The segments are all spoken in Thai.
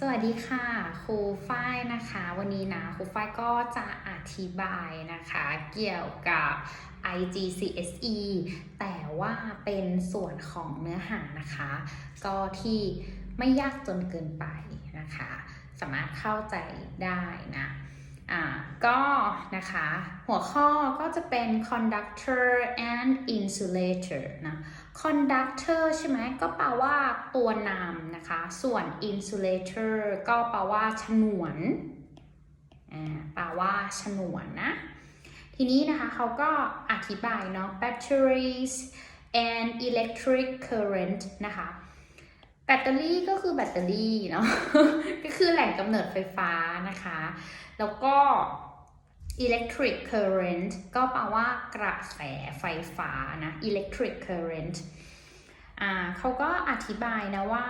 สวัสดีค่ะครูฝ้ายนะคะ วันนี้นะครูฝ้ายก็จะอธิบายนะคะ เกี่ยวกับ IGCSE แต่ว่าเป็นส่วนของเนื้อหานะคะ ก็ที่ไม่ยากจนเกินไปนะคะ สามารถเข้าใจได้นะ อ่าก็นะคะหัวข้อก็จะเป็น conductor and insulator นะ conductor ใช่ไหมก็แปลว่าตัวนำนะคะ ส่วน insulator ก็แปลว่าฉนวนอ่าแปลว่าฉนวนนะ ทีนี้นะคะเขาก็อธิบายเนาะ batteries and electric current นะคะแบตเตอรี่ก็คือแบตเตอรี่เนาะก็คือแหล่งกำเนิดไฟฟ้านะคะ แล้วก็ electric current ก็แปลว่ากระแสไฟฟ้านะ electric current อ่าเขาก็อธิบายนะว่า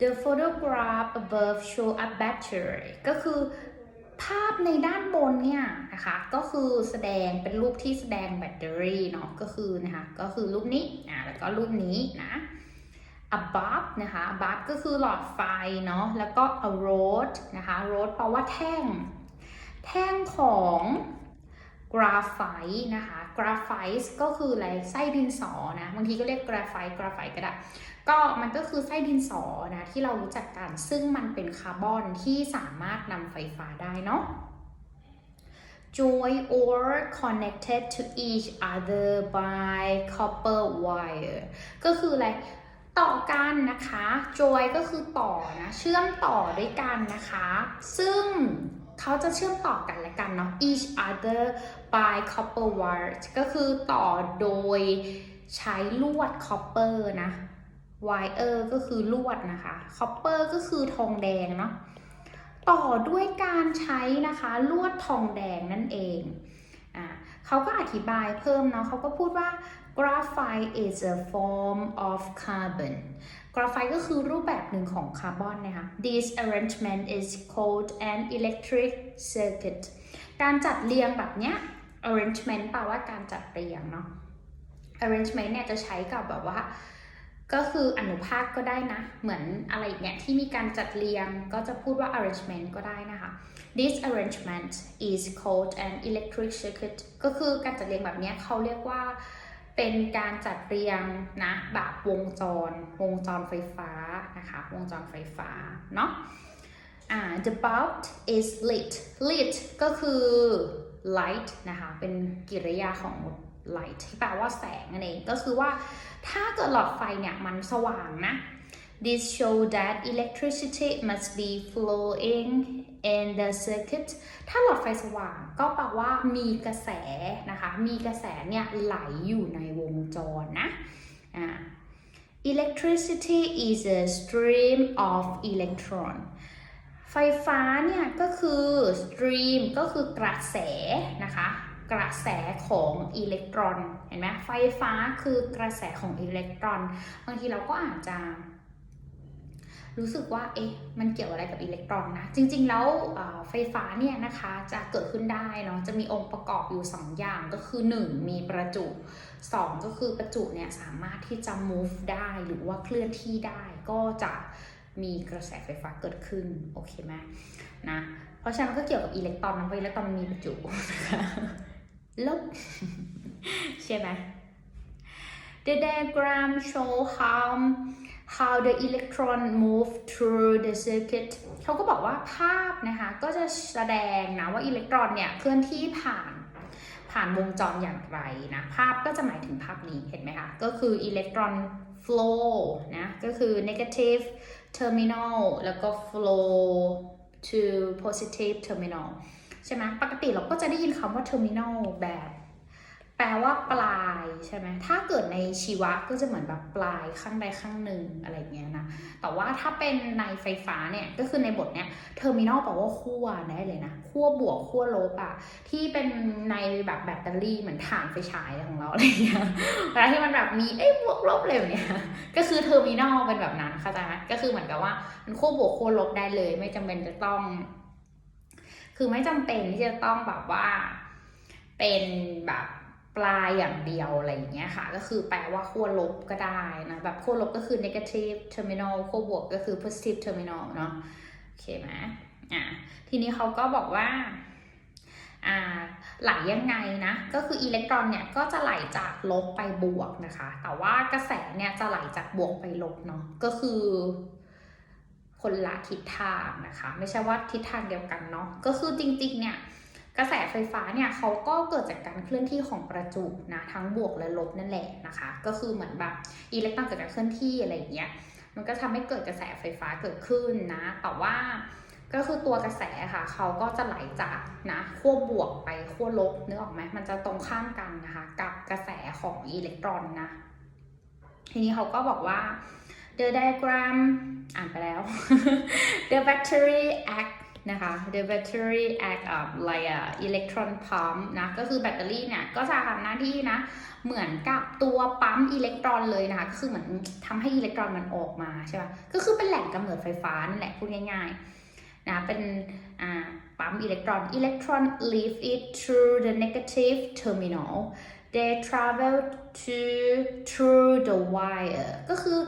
the photograph above show a battery ก็คือภาพในด้านบนเนี่ยนะคะ ก็คือแสดงเป็นรูปที่แสดงแบตเตอรี่เนาะก็คือนะคะก็คือรูปนี้อ่าแล้วก็รูปนี้นะ above นะคะ above ก็คือหลอดไฟเนาะแล้วก็ a rod นะคะ rod แปลว่าแท่ง แท่งของกราไฟต์นะคะกราไฟต์ก็คืออะไรไส้ดินสอนะบางทีก็เรียกกราไฟต์กราไฟต์ก็ได้ก็มันก็คือไส้ดินสอนะที่เรารู้จักกันซึ่งมันเป็นคาร์บอนที่สามารถนำไฟฟ้าได้เนาะ joy or connected to each other by copper wire ก็คืออะไร ต่อกันนะคะ joy ก็คือต่อนะ เชื่อมต่อด้วยกันนะคะ ซึ่ง เขาจะเชื่อมต่อกันและกันเนาะ each other by copper wire ก็คือต่อโดยใช้ลวด copper นะ wire ก็คือลวดนะคะ copper ก็คือทองแดงเนาะต่อด้วยการใช้นะคะลวดทองแดงนั่นเองอ่าเขาก็อธิบายเพิ่มเนาะเขาก็พูดว่า graphite is a form of carbon graphite ก็คือรูปแบบหนึ่งของคาร์บอนนะคะ this arrangement is called an electric circuit การจัดเรียงแบบเนี้ย arrangement แปลว่าการจัดเรียงเนาะ arrangement เนี่ยจะใช้กับแบบว่า ก็คืออนุภาคก็ได้นะ เหมือนอะไรเงี้ยที่มีการจัดเรียงก็จะพูดว่า arrangement ก็ได้นะคะ this arrangement is called an electric circuit ก็คือการจัดเรียงแบบเนี้ยเขาเรียกว่า เป็นการจัดเรียงนะแบบวงจร วงจรไฟฟ้านะคะ วงจรไฟฟ้าเนาะอ่า the bulb is lit lit ก็คือ light นะคะ เป็นกริยาของ light ที่แปลว่าแสงนั่นเอง ก็คือว่าถ้าเกิดหลอดไฟเนี่ยมันสว่างนะ this show that electricity must be flowing in the circuit ถ้าหลอดไฟสว่างก็แปลว่ามีกระแสนะคะ มีกระแสเนี่ยไหลอยู่ในวงจรนะ electricity is a stream of electron ไฟฟ้าเนี่ยก็คือ stream ก็คือกระแสนะคะ กระแสของอิเล็กตรอน เห็นไหมไฟฟ้าคือกระแสของอิเล็กตรอน บางทีเราก็อาจจะ รู้สึกว่าเอ๊ะมันเกี่ยวอะไรกับอิเล็กตรอนนะ จริง ๆ แล้วไฟฟ้าเนี่ยนะคะจะเกิดขึ้นได้เนาะจะมีองค์ประกอบอยู่ 2 อย่างก็คือ 1 มีประจุ 2 ก็คือประจุเนี่ยสามารถที่จะ move ได้หรือว่าเคลื่อนที่ได้ก็จะมีกระแสไฟฟ้าเกิดขึ้น โอเคไหมนะเพราะฉะนั้นก็เกี่ยวกับอิเล็กตรอนนะเพราะอิเล็กตรอนมันมีประจุนะคะลบใช่ไหม The diagram show how how the electron move through the circuit เขาก็บอกว่าภาพนะคะก็จะแสดงนะว่าอิเล็กตรอนเนี่ยเคลื่อนที่ผ่านผ่านวงจรอย่างไรนะ ภาพก็จะหมายถึงภาพนี้เห็นไหมคะ ก็คืออิเล็กตรอน flow นะ ก็คือ negative terminal แล้วก็ flow to positive terminal ใช่ไหมปกติเราก็จะได้ยินคำว่า terminal แบบ แปลว่าปลายใช่ไหมถ้าเกิดในชีวะก็จะเหมือนแบบปลายข้างใดข้างหนึ่งอะไรเงี้ยนะ แต่ว่าถ้าเป็นในไฟฟ้าเนี่ยก็คือในบทเนี้ย terminal แปลว่าขั้วได้เลยนะขั้วบวกขั้วลบอะที่เป็นในแบบแบตเตอรี่เหมือนถ่านไฟฉายของเราอะไรเงี้ยเวลาที่มันแบบมีเอ้ยบวกลบอะไรแบบเนี้ยก็คือ terminal เป็นแบบนั้นเข้าใจไหมก็คือเหมือนกับว่ามันขั้วบวกขั้วลบได้เลย ไม่จำเป็นจะต้อง คือไม่จำเป็นที่จะต้องแบบว่า เป็นแบบ ปลายอย่างเดียวอะไรอย่างเงี้ยค่ะ ก็คือแปลว่าขั้วลบก็ได้นะแบบขั้วลบก็คือ negative terminal ขั้วบวกก็คือ positive terminal เนาะโอเคไหมอ่าทีนี้เขาก็บอกว่าอ่าไหลยังไงนะ ก็คืออิเล็กตรอนเนี่ยก็จะไหลจากลบไปบวกนะคะ แต่ว่ากระแสเนี่ยจะไหลจากบวกไปลบเนาะก็คือคนละทิศทางนะคะ ไม่ใช่ว่าทิศทางเดียวกันเนาะก็คือจริงๆเนี่ย กระแสไฟฟ้าเนี่ยเขาก็เกิดจากการเคลื่อนที่ของประจุนะทั้งบวกและลบนั่นแหละนะคะ ก็คือเหมือนแบบอิเล็กตรอนเกิดจากเคลื่อนที่อะไรอย่างเงี้ยมันก็ทำให้เกิดกระแสไฟฟ้าเกิดขึ้นนะ แต่ว่าก็คือตัวกระแสค่ะเขาก็จะไหลจากนะขั้วบวกไปขั้วลบนึกออกไหมมันจะตรงข้ามกันนะคะกับกระแสของอิเล็กตรอนนะทีนี้เขาก็บอกว่า the diagram อ่านไปแล้ว the battery act นะคะ the battery act of like a electron pump นะ ก็คือแบตเตอรี่เนี่ยก็จะทำหน้าที่นะ เหมือนกับตัวปั๊มอิเล็กตรอนเลยนะคะ ก็คือเหมือนทำให้อิเล็กตรอนมันออกมาใช่ปะก็คือเป็นแหล่งกำเนิดไฟฟ้านั่นแหละพูดง่ายๆนะ เป็นอ่าปั๊มอิเล็กตรอน electron leave it through the negative terminal they travel to through the wire ก็คือ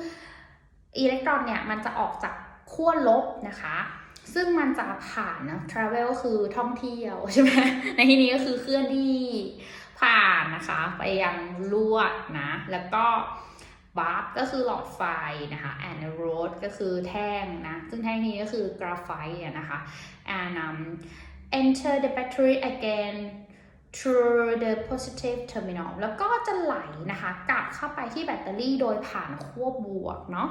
อิเล็กตรอนเนี่ยมันจะออกจากขั้วลบนะคะ ซึ่งมันจะผ่านนะ travel คือท่องเที่ยวใช่ไหมในที่นี้ก็คือเคลื่อนที่ผ่านนะคะ ไปยังลวดนะ แล้วก็บาร์ก็คือหลอดไฟนะคะ and rod ก็คือแท่งนะ ซึ่งแท่งนี้ก็คือกราไฟต์นะคะ and um, enter the battery again through the positive terminal แล้วก็จะไหลนะคะกลับเข้าไปที่แบตเตอรี่โดยผ่านขั้วบวกเนาะ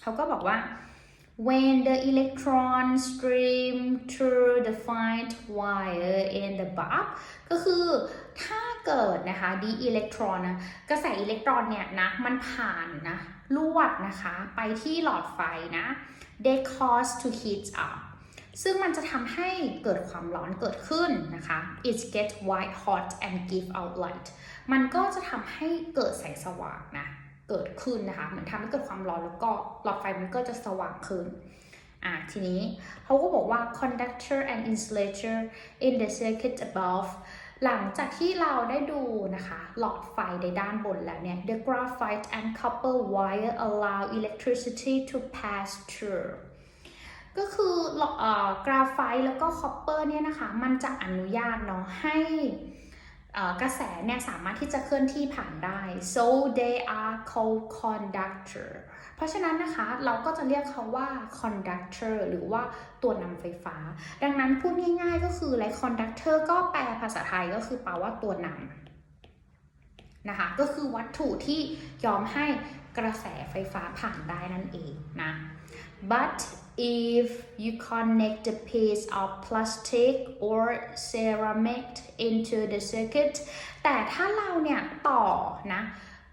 เขาก็บอกว่า when the electron stream through the fine wire in the bulb ก็คือถ้าเกิดนะคะดีอิเล็กตรอนนะกระแสอิเล็กตรอนเนี่ยนะมันผ่านนะลวดนะคะไปที่หลอดไฟนะ they cause to heat up ซึ่งมันจะทำให้เกิดความร้อนเกิดขึ้นนะคะ it get white hot and give out light มันก็จะทำให้เกิดแสงสว่างนะ เกิดขึ้นนะคะเหมือนทำให้เกิดความร้อนแล้วก็หลอดไฟมันก็จะสว่างขึ้นอะทีนี้เขาก็บอกว่า conductor and insulator in the circuit above หลังจากที่เราได้ดูนะคะหลอดไฟในด้านบนแล้วเนี่ย the graphite and copper wire allow electricity to pass through ก็คือกราไฟต์แล้วก็คอปเปอร์เนี่ยนะคะ มันจะอนุญาตเนาะให้ กระแสเนี่ยสามารถที่จะเคลื่อนที่ผ่านได้ so they are called conductor เพราะฉะนั้นนะคะเราก็จะเรียกเขาว่า conductor หรือว่าตัวนำไฟฟ้า ดังนั้นพูดง่ายๆก็คืออะไร conductor ก็แปลภาษาไทยก็คือแปลว่าตัวนำนะคะ ก็คือวัตถุที่ยอมให้กระแสไฟฟ้าผ่านได้นั่นเองนะ but if you connect a piece of plastic or ceramic into the circuit แต่ถ้าเราเนี่ยต่อนะ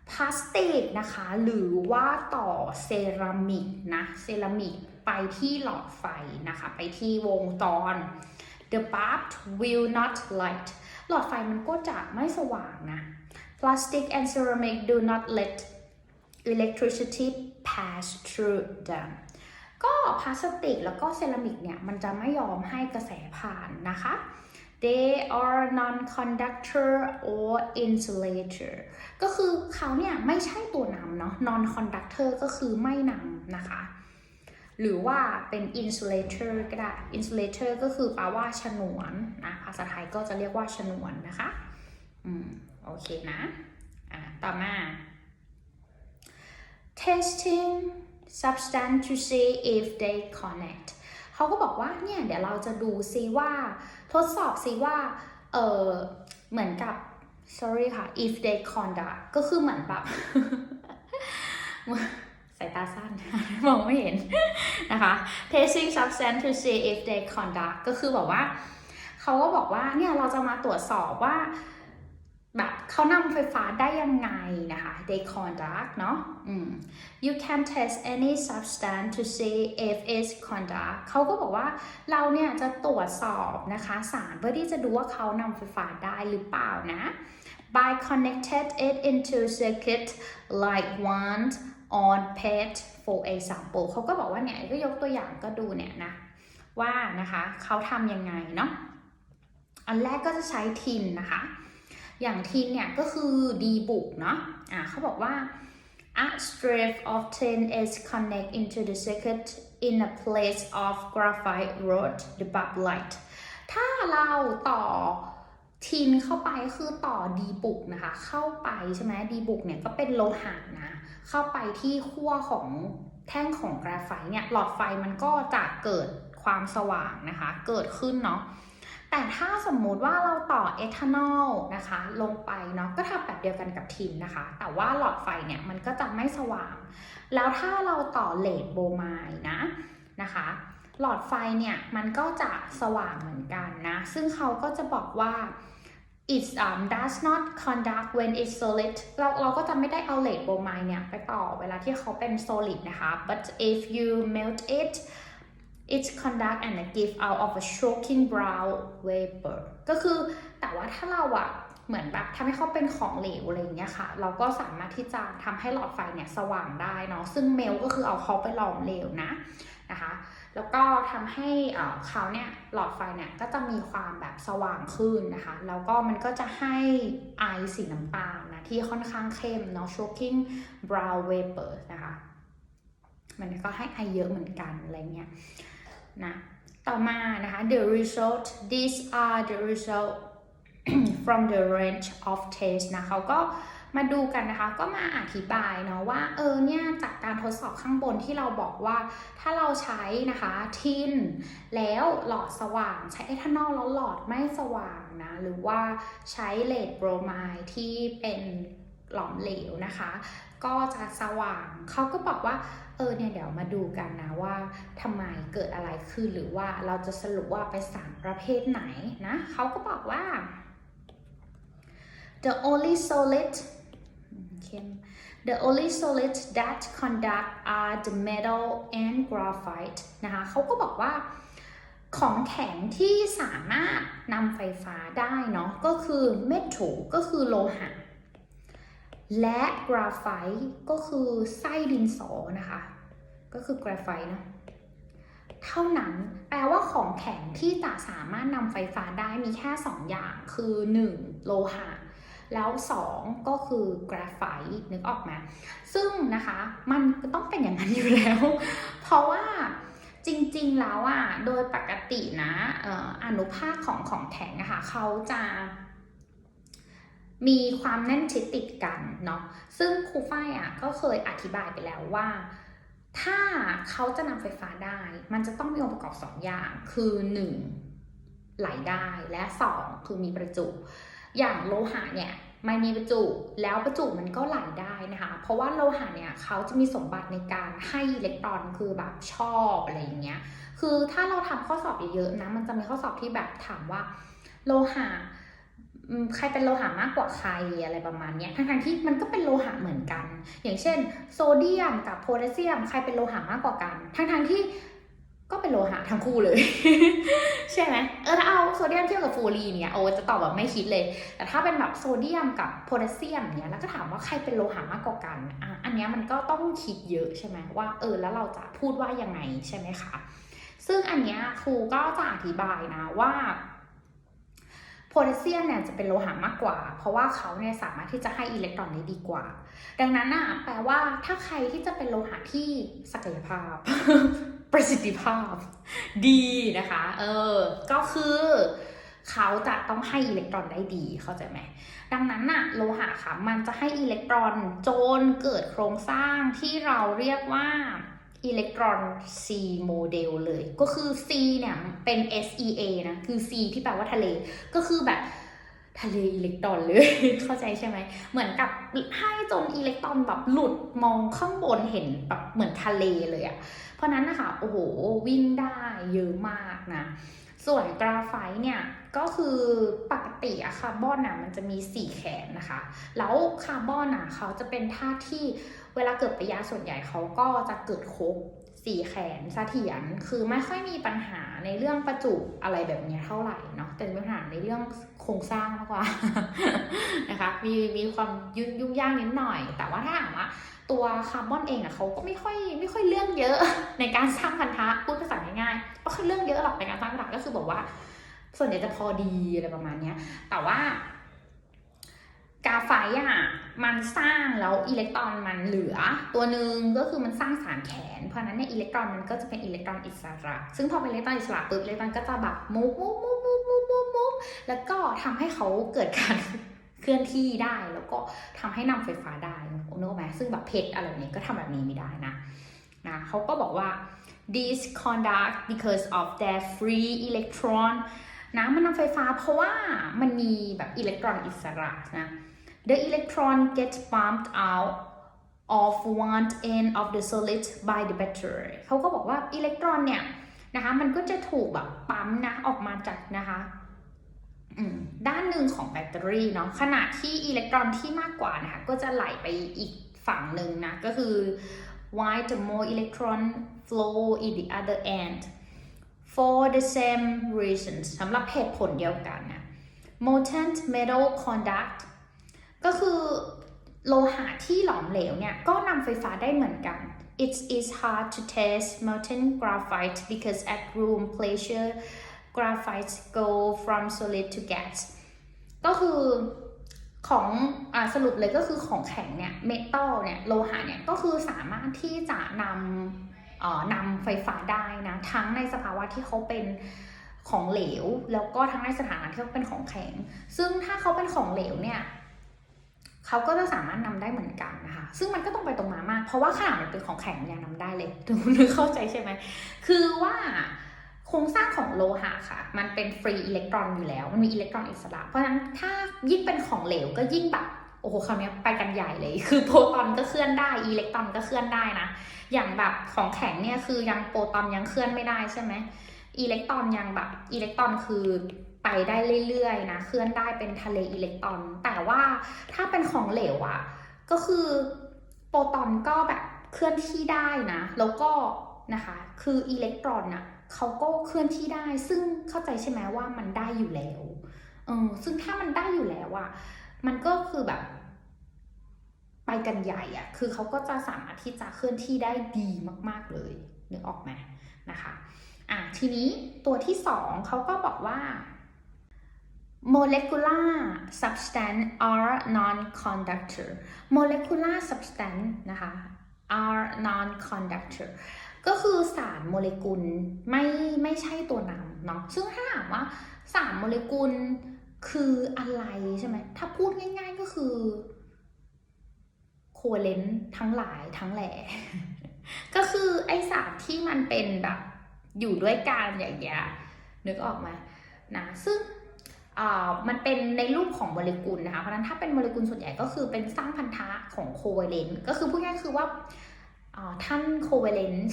พลาสติกนะคะ หรือว่าต่อเซรามิกนะเซรามิกไปที่หลอดไฟนะคะ ไปที่วงจร the bulb will not light หลอดไฟมันก็จะไม่สว่างนะ plastic and ceramic do not let electricity pass through them ก็พลาสติกแล้วก็เซรามิกเนี่ยมันจะไม่ยอมให้กระแสผ่านนะคะ they are non-conductor or insulator ก็คือเขาเนี่ยไม่ใช่ตัวนำเนาะ non-conductor ก็คือไม่นำนะคะ หรือว่าเป็น insulator ก็ได้ insulator ก็คือแปลว่าฉนวนนะภาษาไทยก็จะเรียกว่าฉนวนนะคะ อืม โอเคนะ อ่า ต่อมา testing substance to see if they connect เขาก็บอกว่าเนี่ยเดี๋ยวเราจะดูซิว่า ทดสอบซิว่าเออเหมือนกับ sorry ค่ะ if they conduct ก็คือเหมือนแบบสายตาสั้นมองไม่เห็นนะคะ testing substance to see if they conduct ก็คือบอกว่า เขาก็บอกว่าเนี่ยเราจะมาตรวจสอบว่า แบบเขานำไฟฟ้าได้ยังไงนะคะ they conduct เนาะ you can test any substance to see if it's conduct เขาก็บอกว่าเราเนี่ยจะตรวจสอบนะคะสารเพื่อที่จะดูว่าเขานำไฟฟ้าได้หรือเปล่านะ by connected it into circuit like one on page for example เขาก็บอกว่าเนี่ยก็ยกตัวอย่างก็ดูเนี่ยนะว่านะคะเขาทำยังไงเนาะ อันแรกก็จะใช้ทินนะคะ อย่างทินเนี่ยก็คือดีบุกเนาะอ่าเขาบอกว่า A strip of tin is connect into the circuit in a place of graphite rod the bulb light ถ้าเราต่อทินเข้าไปคือต่อดีบุกนะคะ เข้าไปใช่ไหมดีบุกเนี่ยก็เป็นโลหะนะ เข้าไปที่ขั้วของแท่งของกราไฟต์เนี่ยหลอดไฟมันก็จะเกิดความสว่างนะคะ เกิดขึ้นเนาะ แต่ถ้าสมมุติว่าเราต่อเอทานอลนะคะ ลงไปเนาะก็ทำแบบเดียวกันกับทินนะคะ แต่ว่าหลอดไฟเนี่ยมันก็จะไม่สว่าง แล้วถ้าเราต่อเลดโบไมนะนะคะ หลอดไฟเนี่ยมันก็จะสว่างเหมือนกันนะ ซึ่งเขาก็จะบอกว่า it um, does not conduct when it's solid เราเราก็จะไม่ได้เอาเลดโบไมเนี่ยไปต่อเวลาที่เขาเป็น solid นะคะ but if you melt it it conduct and give out of a shocking brown vapor ก็คือแต่ว่าถ้าเราอะเหมือนแบบทำให้เขาเป็นของเหลวอะไรอย่างเงี้ยค่ะ เราก็สามารถที่จะทำให้หลอดไฟเนี่ยสว่างได้เนาะซึ่งเมลก็คือเอาเขาไปหลอมเหลวนะนะคะ แล้วก็ทำให้เขาเนี่ยหลอดไฟเนี่ยก็จะมีความแบบสว่างขึ้นนะคะ แล้วก็มันก็จะให้ไอสีน้ำตาลนะที่ค่อนข้างเข้มเนาะ shocking brown vapor นะคะ มันก็ให้ไอเยอะเหมือนกันอะไรเงี้ย นะต่อมานะคะ the result these are the result from the range of taste นะเขาก็มาดูกันนะคะ ก็มาอธิบายเนาะว่า เออเนี่ย จากการทดสอบข้างบนที่เราบอกว่า ถ้าเราใช้นะคะทิน แล้วหลอดสว่างใช้เอทานอลแล้วหลอดไม่สว่างนะ หรือว่าใช้เลดโบรไมด์ที่เป็น หลอมเหลวนะคะ ก็จะสว่างเขาก็บอกว่า เออเนี่ยเดี๋ยวมาดูกันนะว่าทำไมเกิดอะไรขึ้นหรือว่าเราจะสรุปว่าไปสารประเภทไหนนะเขาก็บอกว่า the only solid The only solid that conduct are the metal and graphite นะคะเขาก็บอกว่าของแข็งที่สามารถนำไฟฟ้าได้เนาะก็คือ metal ก็คือโลหะ และ graphite ก็คือไส้ดินสอนะคะ ก็คือ graphite เนะเท่านั้นแปลว่าของแข็งที่จะสามารถนำไฟฟ้าได้มีแค่ 2 อย่างคือ 1. โลหะ แล้ว 2 ก็คือกราไฟต์นึกออกไหมซึ่งนะคะมันต้องเป็นอย่างนั้นอยู่แล้ว เพราะว่าจริงๆแล้วอะโดยปกตินะอออนุภาคของของแข็งนะคะเขาจะ มีความแน่นชิดติดกันเนาะซึ่งครูฝ้ายอะก็เคยอธิบายไปแล้วว่า ถ้าเขาจะนำไฟฟ้าได้ มันจะต้องมีองค์ประกอบสองอย่าง คือ 1. ไหลได้และ 2 คือมีประจุ อย่างโลหะเนี่ยมันมีประจุแล้วประจุมันก็ไหลได้นะคะ เพราะว่าโลหะเนี่ยเขาจะมีสมบัติในการให้อิเล็กตรอนคือแบบชอบอะไรอย่างเงี้ย คือถ้าเราทำข้อสอบเยอะๆนะมันจะมีข้อสอบที่แบบถามว่า โลหะ ใครเป็นโลหะมากกว่าใครอะไรประมาณนี้ทั้งๆที่มันก็เป็นโลหะเหมือนกัน อย่างเช่น โซเดียมกับโพแทสเซียม ใครเป็นโลหะมากกว่ากัน ทั้งๆที่ก็เป็นโลหะทั้งคู่เลย ใช่ไหมเออถ้าเอาโซเดียมเทียบกับฟลูออรีเนี่ยโอ้จะตอบแบบไม่คิดเลย แต่ถ้าเป็นแบบโซเดียมกับโพแทสเซียมเนี่ยแล้วก็ถามว่าใครเป็นโลหะมากกว่ากันอะอันเนี้ยมันก็ต้องคิดเยอะใช่ไหมว่าเออแล้วเราจะพูดว่ายังไงใช่ไหมคะซึ่งอันเนี้ยครูก็จะอธิบายนะว่า โพแทสเซียมเนี่ยจะเป็นโลหะมากกว่า เพราะว่าเขาเนี่ยสามารถที่จะให้อิเล็กตรอนได้ดีกว่า ดังนั้นน่ะแปลว่าถ้าใครที่จะเป็นโลหะที่ศักยภาพ ประสิทธิภาพ ดีนะคะ เออ ก็คือเขาจะต้องให้อิเล็กตรอนได้ดีเข้าใจไหมดังนั้นน่ะโลหะค่ะมันจะให้อิเล็กตรอนจนเกิดโครงสร้างที่เราเรียกว่า อิเล็กตรอน C โมเดลเลย ก็คือ C เนี่ยเป็น SEA นะ คือ C ที่แปลว่าทะเล ก็คือแบบทะเลอิเล็กตรอนเลย เข้าใจใช่ไหม เหมือนกับให้จนอิเล็กตรอนแบบหลุดมองข้างบนเห็นแบบเหมือนทะเลเลยอะเพราะนั้นนะคะโอ้โหวิ่งได้เยอะมากนะ ส่วนกราไฟต์เนี่ยก็คือปกติอะคาร์บอนน่ะมันจะมี 4 แขนนะคะ แล้วคาร์บอนน่ะเขาจะเป็นธาตุที่ เวลาเกิดปยาส่วนใหญ่เขาก็จะเกิดครบสี่แขนเสถียรคือไม่ค่อยมีปัญหาในเรื่องประจุอะไรแบบนี้เท่าไหร่เนาะแต่มีปัญหาในเรื่องโครงสร้างมากกว่านะคะมีมีความยุ่งยุ่งยากนิดหน่อย แต่ว่าถ้าถามว่าตัวคาร์บอนเองอะเขาก็ไม่ค่อยไม่ค่อยเรื่องเยอะในการสร้างพันธะพูดภาษาง่ายๆก็คือเรื่องเยอะหรอกในการสร้างพันธะก็คือบอกว่า ส่วนใหญ่จะพอดีอะไรประมาณเนี้ยแต่ว่า กาไฟอะมันสร้างแล้วอิเล็กตรอนมันเหลือ ตัวหนึ่งก็คือมันสร้างสารแขน เพราะนั้นเนี่ยอิเล็กตรอนมันก็จะเป็นอิเล็กตรอนอิสระ ซึ่งพอเป็นอิเล็กตรอนอิสระปุ๊บอิเล็กตรอนก็จะแบบมูฟมูฟมูฟมูฟมูฟมูฟมูฟแล้วก็ทำให้เขาเกิดการเคลื่อนที่ได้แล้วก็ทำให้นำไฟฟ้าได้นึกออกไหมซึ่งแบบเพชรอะไรแบบนี้ก็ทำแบบนี้ไม่ได้นะนะเขาก็บอกว่า this conduct because of their free electron นะมันนำไฟฟ้าเพราะว่ามันมีแบบอิเล็กตรอนอิสระนะ the electron gets pumped out of one end of the solid by the battery เขาก็บอกว่าอิเล็กตรอนเนี่ยนะคะมันก็จะถูกแบบปั๊มนะออกมาจากนะคะด้านหนึ่งของแบตเตอรี่เนาะขณะที่อิเล็กตรอนที่มากกว่านะคะก็จะไหลไปอีกฝั่งหนึ่งนะก็คือ why the more electron flow in the other end for the same reasons สำหรับเหตุผลเดียวกันนะ molten metal conduct ก็คือโลหะที่หลอมเหลวเนี่ย ก็นำไฟฟ้าได้เหมือนกัน it is hard to test molten graphite because at room temperature graphite go from solid to gas ก็คือของอสรุปเลยก็คือของแข็งเนี่ยเมทัลเนี่ยโลหะเนี่ยก็คือสามารถที่จะนำนำไฟฟ้าได้นะทั้งในสภาวะที่เขาเป็นของเหลว แล้วก็ทั้งในสถานะที่เขาเป็นของแข็ง ซึ่งถ้าเขาเป็นของเหลวเนี่ย เขาก็จะสามารถนำได้เหมือนกันนะคะ ซึ่งมันก็ต้องไปตรงมามาก เพราะว่าขนาดมันเป็นของแข็งยังนำได้เลยดูนึกเข้าใจใช่ไหม คือว่าโครงสร้างของโลหะค่ะ มันเป็นฟรีอิเล็กตรอนอยู่แล้ว มันมีอิเล็กตรอนอิสระ เพราะฉะนั้นถ้ายิ่งเป็นของเหลวก็ยิ่งแบบโอ้โหคราวนี้ไปกันใหญ่เลย คือโปรตอนก็เคลื่อนได้ อิเล็กตรอนก็เคลื่อนได้นะ อย่างแบบของแข็งเนี่ยคือยังโปรตอนยังเคลื่อนไม่ได้ใช่ไหมอิเล็กตรอนยังแบบอิเล็กตรอนคือ ไปได้เรื่อยๆนะเคลื่อนได้เป็นทะเลอิเล็กตรอน แต่ว่าถ้าเป็นของเหลวอะก็คือโปรตอนก็แบบเคลื่อนที่ได้นะ แล้วก็นะคะคืออิเล็กตรอนอะเขาก็เคลื่อนที่ได้ ซึ่งเข้าใจใช่ไหมว่ามันได้อยู่แล้วเออซึ่งถ้ามันได้อยู่แล้วอะมันก็คือแบบ ไปกันใหญ่อะคือเขาก็จะสามารถที่จะเคลื่อนที่ได้ดีมาก ๆเลยนึกออกไหมนะคะอะทีนี้ตัวที่สองเขาก็บอกว่า molecular substance are non-conductor molecular substance นะคะ are non-conductor ก็คือสารโมเลกุลไม่ไม่ใช่ตัวนำเนาะซึ่งถ้าถามว่าสารโมเลกุลคืออะไรใช่ไหมถ้าพูดง่าย ๆก็คือโคเลนทั้งหลายทั้งแหล่ก็คือไอสารที่มันเป็นแบบอยู่ด้วยกันอย่างเงี้ยนึกออกไหมนะซึ่ง มันเป็นในรูปของโมเลกุลนะคะ เพราะฉะนั้นถ้าเป็นโมเลกุลส่วนใหญ่ก็คือเป็นสร้างพันธะของโคเวเลนต์ก็คือพูดง่ายๆคือว่าท่านโคเวเลนต์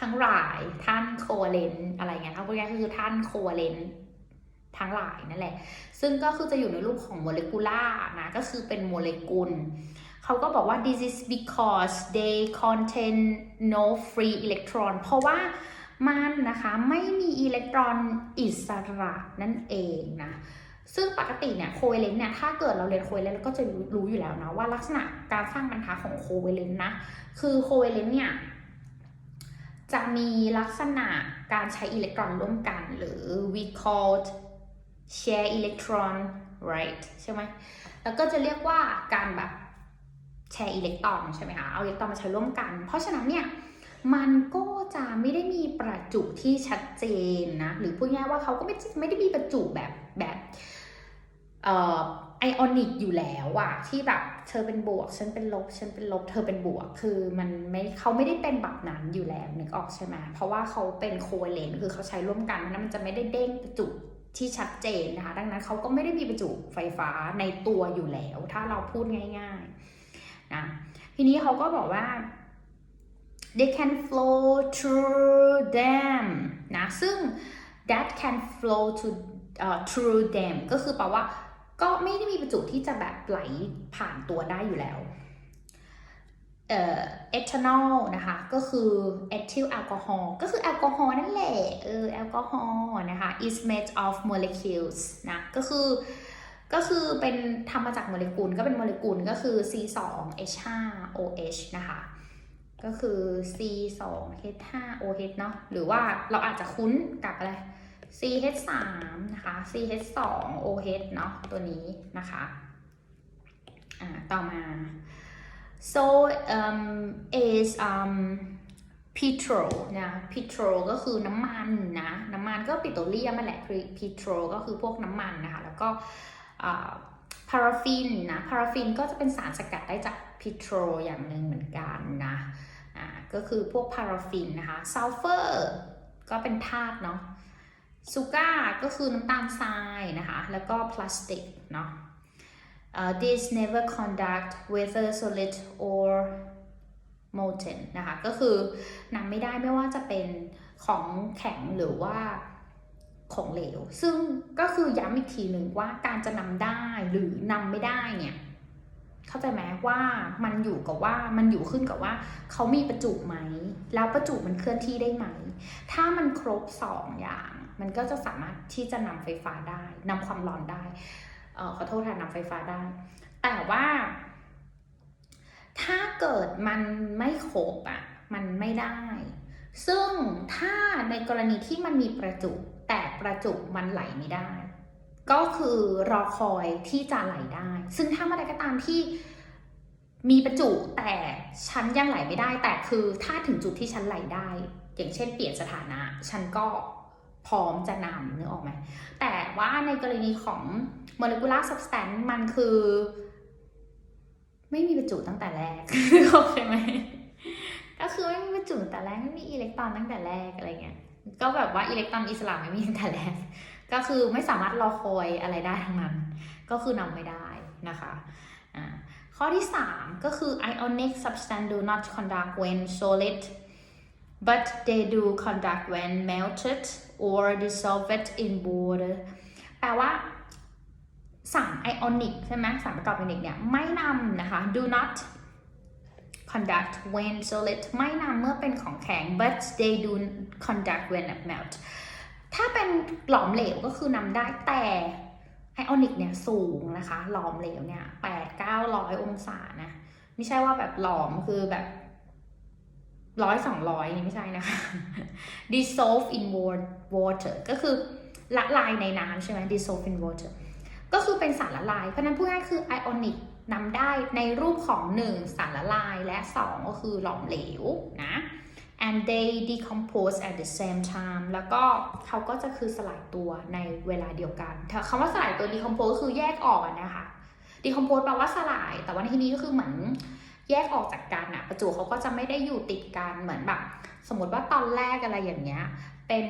ทั้งหลายท่านโคเวเลนต์อะไรเงี้ยถ้าพูดง่ายๆคือท่านโคเวเลนต์ทั้งหลายนั่นแหละ ซึ่งก็คือจะอยู่ในรูปของโมเลกุล่านะ ก็คือเป็นโมเลกุล เขาก็บอกว่า this is because they contain no free electron เพราะว่า มันนะคะไม่มีอิเล็กตรอนอิสระนั่นเองนะซึ่งปกติเนี่ยโคเวเลนต์เนี่ยถ้าเกิดเราเรียนโคเวเลนต์เราก็จะรู้อยู่แล้วนะว่าลักษณะการสร้างบรรทัดของโคเวเลนต์นะคือโคเวเลนต์เนี่ยจะมีลักษณะการใช้อิเล็กตรอนร่วมกัน หรือ we call share electron right ใช่ไหมแล้วก็จะเรียกว่าการแบบแชร์อิเล็กตรอนใช่ไหมคะเอาอิเล็กตรอนมาใช้ร่วมกัน เพราะฉะนั้นเนี่ย มันก็จะไม่ได้มีประจุที่ชัดเจนนะ หรือพูดง่ายว่าเขาก็ไม่ไม่ได้มีประจุแบบแบบเอ่อไอออนิกอยู่แล้วอะที่แบบเธอเป็นบวก ฉันเป็นลบ ฉันเป็นลบ เธอเป็นบวก คือมันไม่เขาไม่ได้เป็นแบบนั้นอยู่แล้วนึกออกใช่ไหมเพราะว่าเขาเป็นโคเวเลนคือเขาใช้ร่วมกันนั้นมันจะไม่ได้เด้งประจุที่ชัดเจนนะคะ ดังนั้นเขาก็ไม่ได้มีประจุไฟฟ้าในตัวอยู่แล้ว ถ้าเราพูดง่าย ๆนะทีนี้เขาก็บอกว่า they can flow through them นะ ซึ่ง that can flow to uh, through them ก็คือแปลว่า ก็ไม่ได้มีประจุที่จะแบบไหลผ่านตัวได้อยู่แล้วเอ่อ ethanol นะคะ ก็คือ ethyl alcohol ก็คือแอลกอฮอล์นั่นแหละ เออ แอลกอฮอล์นะคะ is made of molecules นะ ก็คือ ก็คือเป็นทำมาจากโมเลกุล ก็เป็นโมเลกุลก็คือ C2H5OH นะคะ ก็คือ C2H5OH เนาะหรือว่าเราอาจจะคุ้นกับอะไร CH3 นะคะ CH2OH เนาะตัวนี้นะคะอ่าต่อมา so um is um petrol นะ petrol ก็คือน้ำมันนะ น้ำมันก็ปิโตรเลียมแหละ petrol ก็คือพวกน้ำมันนะคะ แล้วก็พาราฟินนะพาราฟินก็จะเป็นสารสกัดได้จาก petrol อย่างหนึ่งเหมือนกันนะอ่าก็คือพวกพาราฟินนะคะซัลเฟอร์ก็เป็นธาตุเนาะซูก้าก็คือน้ำตาลทรายนะคะ แล้วก็พลาสติกเนาะ uh, this never conduct whether solid or molten นะคะ ก็คือนำไม่ได้ไม่ว่าจะเป็นของแข็งหรือว่าของเหลว ซึ่งก็คือย้ำอีกทีหนึ่งว่าการจะนำได้หรือนำไม่ได้เนี่ย เข้าใจไหมว่ามันอยู่กับว่ามันอยู่ขึ้นกับว่าเขามีประจุไหม แล้วประจุมันเคลื่อนที่ได้ไหม ถ้ามันครบสองอย่าง มันก็จะสามารถที่จะนำไฟฟ้าได้นำความร้อนได้เออขอโทษค่ะนำไฟฟ้าได้ แต่ว่า ถ้าเกิดมันไม่ครบอะมันไม่ได้ ซึ่งถ้าในกรณีที่มันมีประจุแต่ประจุมันไหลไม่ได้ ก็คือรอคอยที่จะไหลได้ ซึ่งถ้าเมื่อใดก็ตามที่มีประจุแต่ฉันยังไหลไม่ได้ แต่คือถ้าถึงจุดที่ฉันไหลได้ อย่างเช่นเปลี่ยนสถานะ ฉันก็พร้อมจะนำนึกออกไหม แต่ว่าในกรณีของ molecular substance มันคือ ไม่มีประจุตั้งแต่แรกเข้าใจไหมก็คือไม่มีประจุตั้งแต่แรกไม่มีอิเล็กตรอนตั้งแต่แรกอะไรเงี้ยก็แบบว่าอิเล็กตรอนอิสระไม่มีตั้งแต่แรก ก็คือไม่สามารถรอคอยอะไรได้ทั้งนั้น ก็คือนำไม่ได้นะคะข้อที่ 3 ก็คือ ionic substance do not conduct when solid but they do conduct when melted or dissolved in water แปลว่าสารไอออนิกใช่ไหมสารประกอบไอออนิกเนี่ยไม่นำนะคะ do not conduct when solid ไม่นำเมื่อเป็นของแข็ง but they do conduct when melt ถ้าเป็นหลอมเหลวก็คือนำได้แต่ไอออนิกเนี่ยสูงนะคะ หลอมเหลวเนี่ยแปดเก้าร้อยองศานะ ไม่ใช่ว่าแบบหลอมคือแบบร้อยสองร้อยนี่ไม่ใช่นะคะ dissolve in water ก็คือละลายในน้ำใช่ไหม dissolve in water ก็คือเป็นสารละลาย เพราะนั้นพูดง่ายคือไอออนิกนำได้ในรูปของ 1 สารละลายและ 2 ก็คือหลอมเหลวนะ and they decompose at the same time แล้วก็เขาก็จะคือสลายตัวในเวลาเดียวกันคำว่าสลายตัว decompose คือแยกออกนะคะ decompose แปลว่าสลาย แต่ว่าในที่นี้ก็คือเหมือนแยกออกจากกันอะประจุเขาก็จะไม่ได้อยู่ติดกันเหมือนแบบ สมมติว่าตอนแรกอะไรอย่างเงี้ย เป็น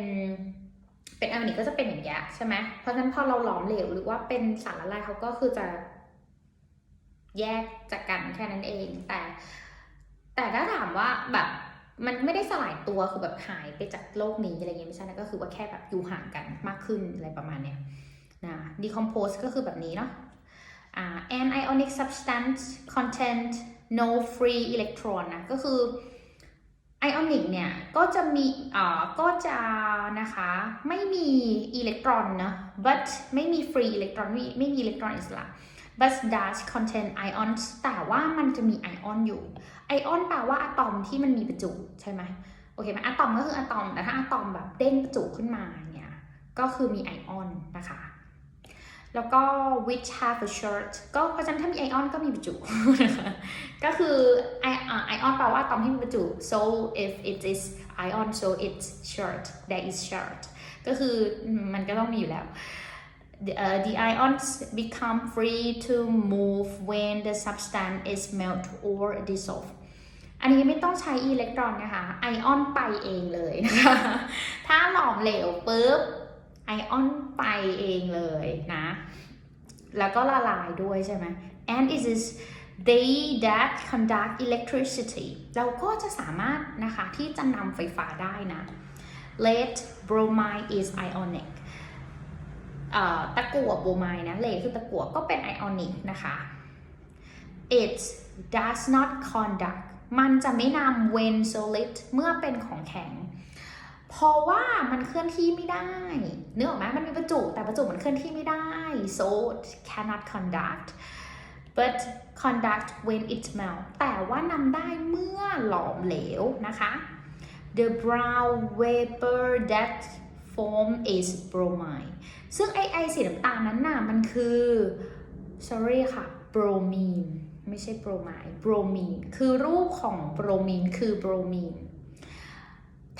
เป็นอันนี้ก็จะเป็นอย่างเงี้ยใช่ไหมเพราะฉะนั้นพอเราหลอมเหลวหรือว่าเป็นสารละลายเขาก็คือจะแยกจากกันแค่นั้นเอง แต่ แต่ถ้าถามว่าแบบ มันไม่ได้สลายตัวคือแบบหายไปจากโลกนี้อะไรเงี้ยไม่ใช่นะก็คือว่าแค่แบบอยู่ห่างกันมากขึ้นอะไรประมาณเนี้ยนะ decompose ก็คือแบบนี้เนาะอ่า an ionic substance content no free electron นะก็คือไอออนิกเนี่ยก็จะมีอ่าก็จะนะคะไม่มีอิเล็กตรอนนะ but ไม่มีฟรีอิเล็กตรอนไม่มีอิเล็กตรอนอิสระ but does contain ions แต่ว่ามันจะมีไอออนอยู่ ไอออนแปลว่าอะตอมที่มันมีประจุใช่ไหมโอเคไหมอะตอมก็คืออะตอม แต่ถ้าอะตอมแบบเด้งประจุขึ้นมาเนี่ย ก็คือมีไอออนนะคะ แล้วก็ which have a short ก็เพราะฉะนั้นถ้ามีไอออนก็มีประจุ ก็คือไอไอออนแปลว่าอะตอมที่มีประจุ so if it is ion so it's short there is short ก็คือมันก็ต้องมีอยู่แล้ว the, uh, the ions become free to move when the substance is melt or dissolved อันนี้ไม่ต้องใช้อิเล็กตรอนนะคะ ไอออนไปเองเลยนะคะ ถ้าหลอมเหลวปุ๊บ ไอออนไปเองเลยนะ แล้วก็ละลายด้วยใช่ไหม and it is they that conduct electricity เราก็จะสามารถนะคะที่จะนำไฟฟ้าได้นะ lead bromide is ionic ตะกั่วโบรไมด์นะ เลคือตะกั่วก็เป็นไอออนิกนะคะ it does not conduct มันจะไม่นำ when solid เมื่อเป็นของแข็ง เพราะว่ามันเคลื่อนที่ไม่ได้เนื้อออกไหมมันมีประจุแต่ประจุมันเคลื่อนที่ไม่ได้ so it cannot conduct but conduct when it melt แต่ว่านำได้เมื่อหลอมเหลวนะคะ the brown vapor that form is bromide ซึ่งไอไอสีน้ำตาลนั้นน่ะมันคือ sorry ค่ะ bromine ไม่ใช่ bromide bromine คือรูปของ bromine คือ bromine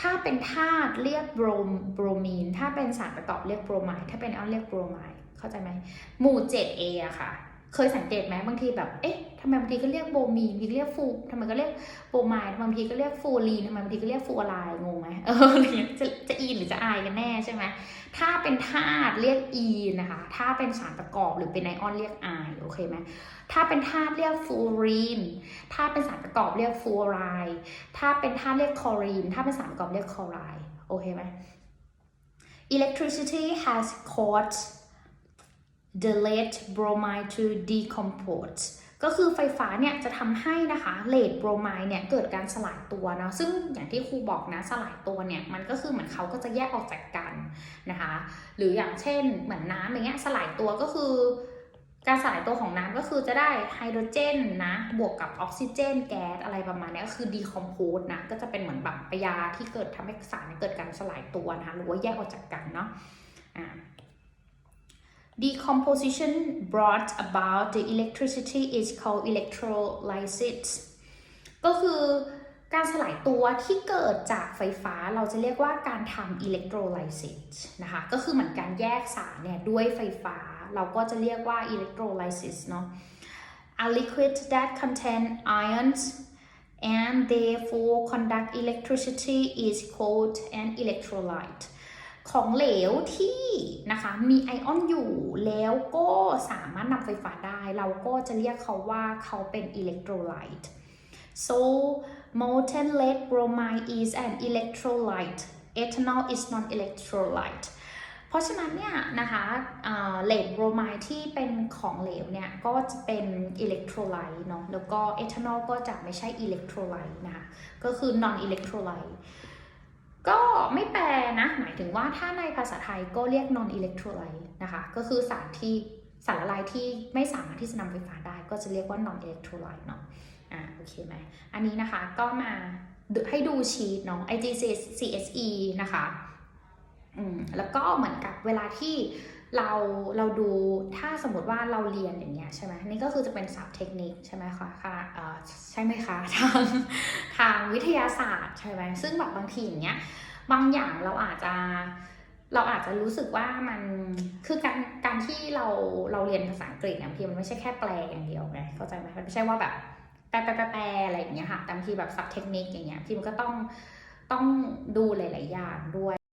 ถ้าเป็นธาตุเรียก brom bromine ถ้าเป็นสารประกอบเรียก bromide ถ้าเป็นอัลเรียก bromide เข้าใจไหมหมู่ 7A อะค่ะ เคยสังเกตไหมบางทีแบบ เอ๊ะทำไมบางทีก็เรียกโบมีบางทีเรียกฟูทำไมก็เรียกโบมายบางทีก็เรียกฟูรีนทำไมบางทีก็เรียกฟูอะไรงงไหมเอออะไรเงี้ยจะจะอีนหรือจะอายกันแน่ใช่ไหมถ้าเป็นธาตุเรียกอีนนะคะ ถ้าเป็นสารประกอบหรือเป็นไอออนเรียกไอโอเคไหมถ้าเป็นธาตุเรียกฟลูอรีน ถ้าเป็นสารประกอบเรียกฟลูออไรถ้าเป็นธาตุเรียกคลอรีน ถ้าเป็นสารประกอบเรียกคลอไรด์โอเคไหม Electricity has caused the lead bromide to decompose ก็คือไฟฟ้าเนี่ยจะทำให้นะคะเลดโบรไมด์เนี่ยเกิดการสลายตัวเนาะซึ่งอย่างที่ครูบอกนะสลายตัวเนี่ยมันก็คือเหมือนเขาก็จะแยกออกจากกันนะคะหรืออย่างเช่นเหมือนน้ำอย่างเงี้ยสลายตัวก็คือ การสลายตัวของน้ำก็คือจะได้ไฮโดรเจนนะบวกกับออกซิเจนแก๊สอะไรประมาณนี้ก็คือดีคอมโพสนะก็จะเป็นเหมือนแบบปยาที่เกิดทำให้สารเนี่ยเกิดการสลายตัวนะคะหรือว่าแยกออกจากกันเนาะอ่า Decomposition brought about the electricity is called electrolysis ก็คือการสลายตัวที่เกิดจากไฟฟ้าเราจะเรียกว่าการทำ electrolysis นะคะ ก็คือเหมือนการแยกสารเนี่ยด้วยไฟฟ้าเราก็จะเรียกว่า electrolysis เนาะ A liquid that contain ions and therefore conduct electricity is called an electrolyte ของเหลวที่นะคะมีไอออนอยู่แล้วก็สามารถนำไฟฟ้าได้ เราก็จะเรียกเขาว่าเขาเป็น electrolyte so molten lead bromide is an electrolyte ethanol is non electrolyte เพราะฉะนั้นเนี่ยนะคะเลดโบรไมด์ที่เป็นของเหลวเนี่ยก็จะเป็นอิเล็กโทรไลต์เนาะแล้วก็เอทานอลก็จะไม่ใช่อิเล็กโทรไลต์นะคะก็คือ non electrolyte ก็ไก็ไม่แปลนะ หมายถึงว่าถ้าในภาษาไทยก็เรียก non electrolyte นะคะ ก็คือสารที่สารละลายที่ไม่สามารถที่จะนำไฟฟ้าได้ ก็จะเรียกว่า non electrolyte เนาะอ่าโอเคไหมอันนี้นะคะก็มาให้ดูชีตเนาะ IGCSE นะคะอืมแล้วก็เหมือนกับเวลาที่ เราเราดูถ้าสมมติว่าเราเรียนอย่างเงี้ยใช่ไหมนี่ก็คือจะเป็นศัพท์เทคนิคใช่ไหมคะค่ะเอ่อใช่ไหมคะทางทางวิทยาศาสตร์ใช่ไหมซึ่งแบบบางทีอย่างเงี้ยบางอย่างเราอาจจะเราอาจจะรู้สึกว่ามันคือการการที่เราเราเรียนภาษาอังกฤษเนี่ยบางทีมันไม่ใช่แค่แปลอย่างเดียวไงเข้าใจไหมมันไม่ใช่ว่าแบบแปลแปลแปลอะไรอย่างเงี้ยค่ะบางทีแบบศัพท์เทคนิคอย่างเงี้ยพี่มันก็ต้องต้องดูหลาย ๆ อย่างด้วย